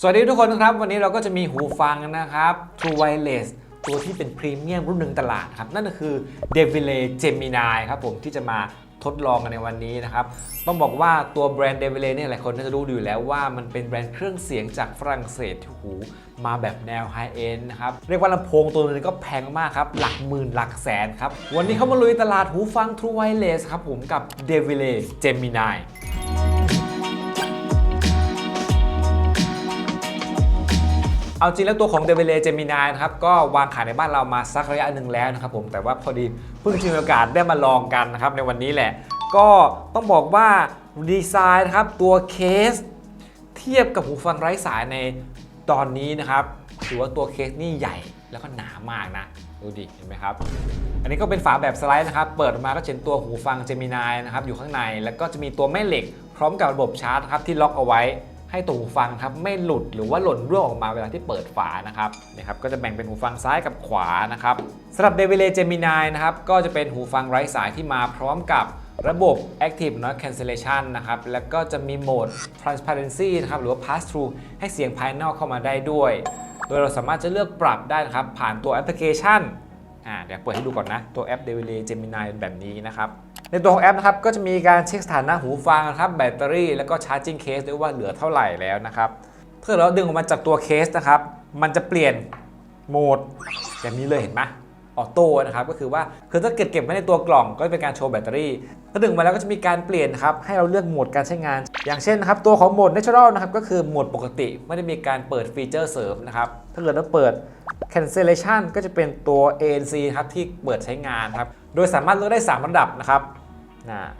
สวัสดีทุกคนครับ วันนี้เราก็จะมีหูฟังนะครับ True Wireless ตัวที่เป็นพรีเมียมรุ่นหนึ่งตลาดครับ นั่นก็คือ d e v i l e Gemini ครับผมที่จะมาทดลองกันในวันนี้นะครับ ต้องบอกว่าตัวแบรนด์ d e v i l e เนี่ยหลายคนน่าจะรู้ดีอยู่แล้วว่ามันเป็นแบรนด์เครื่องเสียงจากฝรั่งเศสที่หูมาแบบแนวไฮเอ็นนะครับ เรียกว่าลำโพงตัวนึงก็แพงมากครับ หลักหมื่นหลักแสนครับ วันนี้เขามาลุยตลาดหูฟัง True Wireless ครับผมกับ d e v i l e Gemini เอาจริงแล้วตัวของ d e v i l e Gemini นะครับก็วางขายในบ้านเรามาสักระยะหนึ่งแล้วนะครับผมแต่ว่าพอดีเพิ่งมีโอกาสได้มาลองกันนะครับในวันนี้แหละ ก็ต้องบอกว่าดีไซน์นะครับตัวเคส เทียบกับหูฟังไร้สายในตอนนี้นะครับถือว่าตัวเคสนี่ใหญ่แล้วก็หนามากนะ ดูดิเห็นไหมครับ อันนี้ก็เป็นฝาแบบสไลด์นะครับ เปิดออกมาก็จะเห็นตัวหูฟัง Gemini นะครับอยู่ข้างในแล้วก็จะมีตัวแม่เหล็ก พร้อมกับระบบชาร์จครับที่ล็อกเอาไว้ ให้ตัวหูฟังครับไม่หลุดหรือว่าหล่นร่วงออกมาเวลาที่เปิดฝานะครับนี่ครับก็จะแบ่งเป็นหูฟังซ้ายกับขวานะครับสำหรับ d e v i l e Gemini นะครับก็จะเป็นหูฟังไร้สายที่มาพร้อมกับระบบ Active Noise Cancellation นะครับ แล้วก็จะมีโหมด Transparency นะครับ หรือว่า Pass Through ให้เสียงภายนอกเข้ามาได้ด้วย โดยเราสามารถจะเลือกปรับได้นะครับ ผ่านตัวแอปพลิเคชัน อ่า เดี๋ยวเปิดให้ดูก่อนนะ ตัวแอป d e v i l e Gemini เป็นแบบนี้นะครับ ในตัวของแอปนะครับก็จะมีการเช็คสถานะหูฟังนะครับแบตเตอรี่แล้วก็ชาร์จิ่งเคสด้วยว่าเหลือเท่าไหร่แล้วนะครับถ้าเราดึงออกมาจากตัวเคสนะครับ มันจะเปลี่ยนโหมดแบบนี้เลยเห็นไหมออโต้นะครับก็คือว่าคือถ้าเกิดเก็บไว้ในตัวกล่องก็จะเป็นการโชว์แบตเตอรี่ถ้าดึงมาแล้วก็จะมีการเปลี่ยนครับให้เราเลือกโหมดการใช้งาน อย่างเช่นนะครับตัวของโหมด Natural นะครับก็คือโหมดปกติ ไม่ได้มีการเปิดฟีเจอร์เสริมนะครับถ้าเกิดเราเปิด cancellation ก็จะเป็นตัว ANC ครับที่เปิดใช้งานครับ โดยสามารถเลือกได้ 3 ระดับนะครับนะ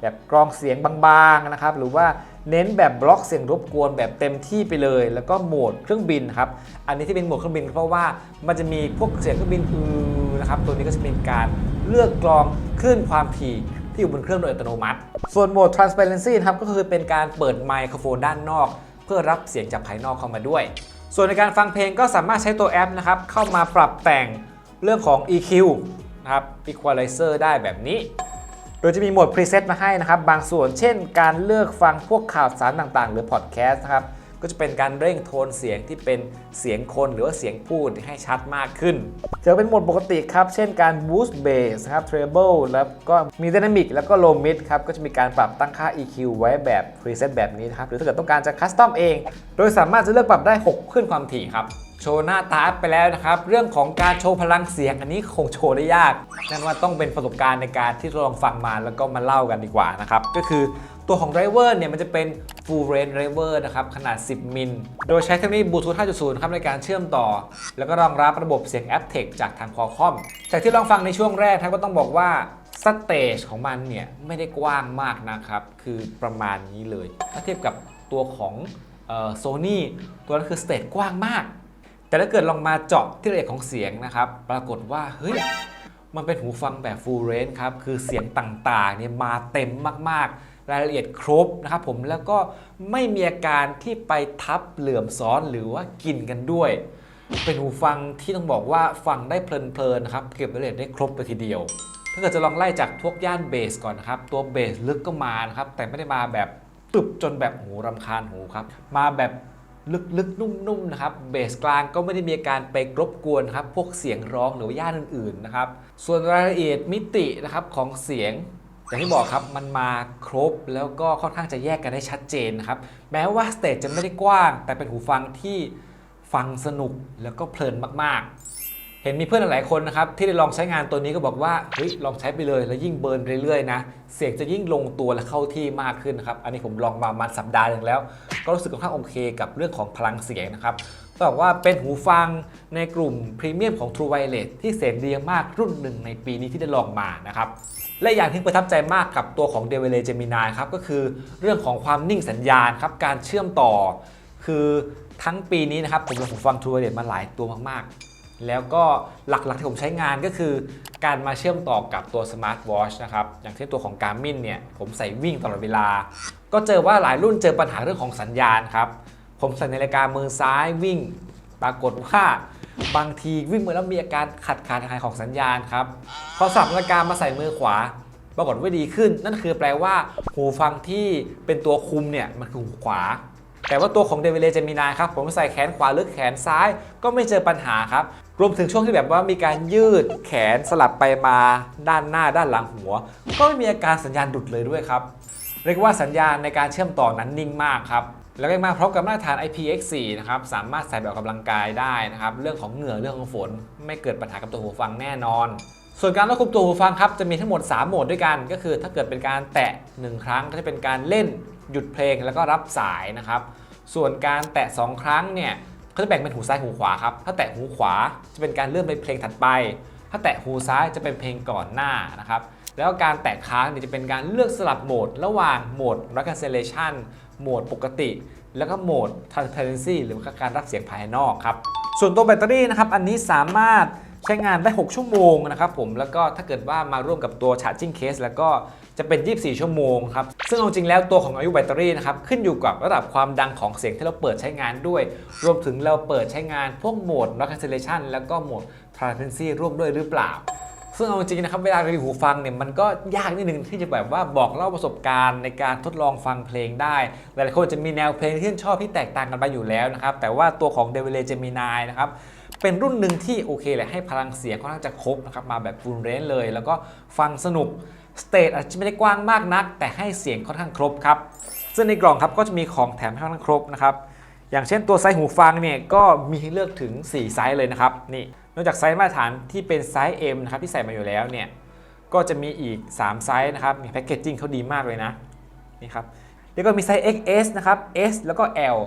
แบบกรองเสียงบางๆนะครับ หรือว่าเน้นแบบบล็อกเสียงรบกวนแบบเต็มที่ไปเลย แล้วก็โหมดเครื่องบินครับ อันนี้ที่เป็นโหมดเครื่องบินเพราะว่ามันจะมีพวกเสียงเครื่องบินอือนะครับ ตัวนี้ก็จะเป็นการเลือกกรองคลื่นความถี่ที่อยู่บนเครื่องโดยอัตโนมัติ ส่วนโหมด transparency ครับก็คือเป็นการเปิดไมโครโฟนด้านนอก เพื่อรับเสียงจากภายนอกเข้ามาด้วย ส่วนในการฟังเพลงก็สามารถใช้ตัวแอปนะครับ เข้ามาปรับแต่งเรื่องของ EQ นะครับ Equalizer ได้แบบนี้ โดยจะมีโหมด preset มาให้นะครับ บางส่วนเช่น การเลือกฟังพวกข่าวสารต่างๆ หรือ podcast นะครับ ก็จะเป็นการเร่งโทนเสียงที่เป็นเสียงคนหรือว่าเสียงพูดให้ชัดมากขึ้นจะเป็นโหมดปกติครับ เช่นการ boost bass ครับ treble แล้วก็มี dynamic แล้วก็ low mid ครับ ก็จะมีการปรับตั้งค่า EQ ไว้แบบ preset แบบนี้นะครับ หรือถ้าเกิดต้องการจะ custom เอง โดยสามารถจะเลือกปรับได้ 6 ขึ้นความถี่ครับโชว์หน้าตาไปแล้วนะครับ เรื่องของการโชว์พลังเสียงอันนี้คงโชว์ได้ยาก นั่นว่าต้องเป็นประสบการณ์ในการที่ทดลองฟังมาแล้วก็มาเล่ากันดีกว่านะครับ ก็คือ ตัวของไดรเวอร์เนี่ยมันจะเป็น full range driver นะครับขนาด 10 มิล โดยใช้เทคโนโลยีบลูทูธ 5.0 ครับในการเชื่อมต่อ แล้วก็รองรับระบบเสียง a p t e c จากทาง Qualcomm จากที่ลองฟังในช่วงแรกท่านก็ต้องบอกว่าสเตจของมันเนี่ยไม่ได้กว้างมากนะครับ คือประมาณนี้เลย ถ้าเทียบกับตัวของโซนี่ตัวนั้นคือสเตจกว้างมาก แต่ถ้าเกิดลองมาเจาะที่ละเอียดของเสียงนะครับ ปรากฏว่าเฮ้ยมันเป็นหูฟังแบบ full range ครับ คือเสียงต่างๆเนี่ยมาเต็มมากๆ รายละเอียดครบนะครับผมแล้วก็ไม่มีอาการที่ไปทับเหลื่อมซ้อนหรือว่ากินกันด้วย เป็นหูฟังที่ต้องบอกว่าฟังได้เพลินๆนะครับเก็บรายละเอียดได้ครบไปทีเดียว ถ้าเกิดจะลองไล่จากพวกย่านเบสก่อนนะครับตัวเบสลึกก็มานะครับแต่ไม่ได้มาแบบตึบจนแบบหูรำคาญหูครับมาแบบลึกๆ นุ่มๆ นะครับ เบสกลางก็ไม่ได้มีอาการไปรบกวนครับ พวกเสียงร้องหรือว่าย่านอื่น ๆ นะครับ ส่วนรายละเอียดมิตินะครับของเสียง อย่างที่บอกครับมันมาครบแล้วก็ค่อนข้างจะแยกกันได้ชัดเจนนะครับ แม้ว่าสเตจจะไม่ได้กว้าง แต่เป็นหูฟังที่ฟังสนุกแล้วก็เพลินมากๆ เห็นมีเพื่อนหลายคนนะครับที่ได้ลองใช้งานตัวนี้ก็บอกว่าเฮ้ยลองใช้ไปเลยแล้วยิ่งเบิร์นเรื่อยๆนะเสียงจะยิ่งลงตัวและเข้าที่มากขึ้นครับอันนี้ผมลองมามาสัปดาห์หนึ่งแล้ว ก็รู้สึกค่อนข้างโอเคกับเรื่องของพลังเสียงนะครับต้องบอกว่าเป็นหูฟังในกลุ่มพรีเมียมของ True Wireless ที่เสียงดีมากรุ่นหนึ่งในปีนี้ที่ได้ลองมานะครับ และอย่างที่ประทับใจมากกับตัวของ d e v i l e Gemini ครับก็คือเรื่องของความนิ่งสัญญาณครับการเชื่อมต่อ คือทั้งปีนี้นะครับผมลองหูฟัง True Wireless มาหลายตัวมากๆ แล้วก็หลักๆที่ผมใช้งานก็คือ การมาเชื่อมต่อกับตัว Smart Watch นะครับอย่างเช่นตัวของ Garmin เนี่ยผมใส่วิ่งตลอดเวลา ก็เจอว่าหลายรุ่นเจอปัญหาเรื่องของสัญญาณครับผมใส่นาฬิกามือซ้ายวิ่ง ปรากฏว่า บางทีวิ่งมือแล้วมีอาการขัดขาดหายของสัญญาณครับพอสับนาฬิกามาใส่มือขวาปรากฏว่าดีขึ้น นั่นคือแปลว่า หูฟังที่เป็นตัวคุมเนี่ยมันคือหูขวา แต่ว่าตัวของ d e v i l e Gemini ครับ ผมใส่แขนขวาหรือแขนซ้าย ก็ไม่เจอปัญหาครับ รวมถึงช่วงที่แบบว่ามีการยืดแขนสลับไปมาด้านหน้าด้านหลังหัว ก็ไม่มีอาการสัญญาณดุดเลยด้วยครับ เรียกว่าสัญญาณในการเชื่อมต่อนั้นนิ่งมากครับ แล้วก็ยังมาพร้อมกับมาตรฐาน IPX4 นะครับ สามารถใส่แบบออกกำลังกายได้นะครับ เรื่องของเหงื่อเรื่องของฝน ไม่เกิดปัญหากับตัวหูฟังแน่นอน ส่วนการควบคุมตัวหูฟังครับ จะมีทั้งหมด 3 โหมดด้วยกัน ก็คือถ้าเกิดเป็นการแตะ 1 ครั้งก็จะเป็นการเล่นหยุดเพลงแล้วก็รับสายนะครับ ส่วนการแตะ 2 ครั้งเนี่ยก็จะแบ่งเป็นหูซ้ายหูขวาครับ ถ้าแตะหูขวาจะเป็นการเลื่อนไปเพลงถัดไป ถ้าแตะหูซ้ายจะเป็นเพลงก่อนหน้านะครับ แล้วการแตะค้างเนี่ยจะเป็นการเลือกสลับโหมด ระหว่างโหมด reconciliation โหมดปกติ แล้วก็โหมด transparency หรือว่าการรับเสียงภายนอกครับ ส่วนตัวแบตเตอรี่นะครับ อันนี้สามารถใช้งานได้ 6 ชั่วโมงนะครับผม แล้วก็ถ้าเกิดว่ามาร่วมกับตัว charging case แล้วก็จะเป็น 24 ชั่วโมงครับ ซึ่งเอาจริงแล้วตัวของอายุแบตเตอรี่นะครับ ขึ้นอยู่กับระดับความดังของเสียงที่เราเปิดใช้งานด้วย รวมถึงเราเปิดใช้งานพวกโหมด reconciliation แล้วก็โหมด transparency ร่วมด้วยหรือเปล่า ซึ่งเอาจริงนะครับเวลารีวิวหูฟังเนี่ยมันก็ยากนิดนึงที่จะแบบว่าบอกเล่าประสบการณ์ในการทดลองฟังเพลงได้ หลายๆคนจะมีแนวเพลงที่ชอบที่แตกต่างกันไปอยู่แล้วนะครับ แต่ว่าตัวของ d e v i l e Gemini นะครับเป็นรุ่นหนึ่งที่โอเคแหละให้พลังเสียงค่อนข้างจะครบนะครับมาแบบ full range เลย แล้วก็ฟังสนุกสเตจอาจจะไม่ได้กว้างมากนัก แต่ให้เสียงค่อนข้างครบครับซึ่งในกล่องครับก็จะมีของแถมให้ค่อนข้างครบนะครับอย่างเช่นตัวไซส์หูฟังเนี่ยก็มีให้เลือกถึง 4 ไซส์เลยนะครับนี่ นอกจากไซส์มาตรฐานที่เป็นไซส์ M นะครับที่ใส่มาอยู่แล้วเนี่ยก็จะมีอีก 3 ไซส์นะครับนี่แพคเกจจิ้งเขาดีมากเลยนะนี่ครับแล้วก็มีไซส์ XS นะครับ S แล้วก็ L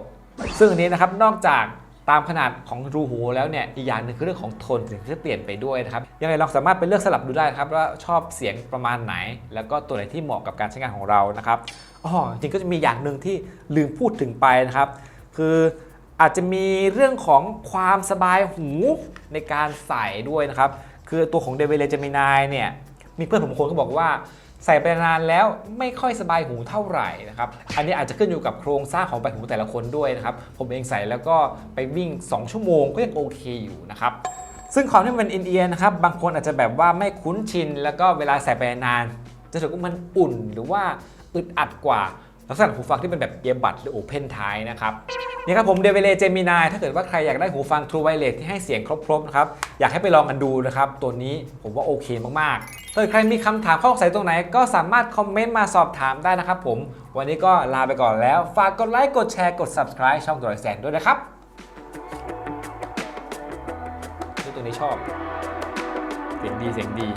ซึ่งอันนี้นะครับนอกจากตามขนาดของรูหูแล้วเนี่ยอีกอย่างหนึ่งคือเรื่องของโทนเสียงที่จะเปลี่ยนไปด้วยนะครับยังไงลองสามารถไปเลือกสลับดูได้ครับว่าชอบเสียงประมาณไหน แล้วก็ตัวไหนที่เหมาะกับการใช้งานของเรานะครับอ๋อจริงก็จะมีอย่างหนึ่งที่ลืมพูดถึงไปนะครับ คือ อาจจะมีเรื่องของความสบายหูในการใส่ด้วยนะครับ คือตัวของ d e v i l e Gemini เนี่ยมีเพื่อนผมคนก็บอกว่า ใส่ไปนานแล้วไม่ค่อยสบายหูเท่าไหร่นะครับอันนี้อาจจะขึ้นอยู่กับโครงสร้างของใบหูแต่ละคนด้วยนะครับ ผมเองใส่แล้วก็ไปวิ่ง 2 ชั่วโมงก็ยังโอเคอยู่นะครับซึ่งความที่มันอินเอียนะครับบางคนอาจจะแบบว่าไม่คุ้นชิน แล้วก็เวลาใส่ไปนานจะรู้สึกว่ามันอุ่นหรือว่าอึดอัดกว่า ลักษณะหูฟังที่เป็นแบบเอียบัดหรือโอเพนไทนะครับนี่ครับผมเดวิเลเจมินายถ้าเกิดว่าใครอยากได้หูฟัง True Wireless ที่ให้เสียงครบๆนะครับอยากให้ไปลองกันดูนะครับตัวนี้ผมว่าโอเคมากๆถ้าเกิดใครมีคำถามข้อสงสัยตรงไหน ก็สามารถคอมเมนต์มาสอบถามได้นะครับผม วันนี้ก็ลาไปก่อนแล้ว ฝากกดไลค์กดแชร์กด subscribe ช่องตัวแสนด้วยนะครับตัวนี้ชอบ เสียงดีเสียงดี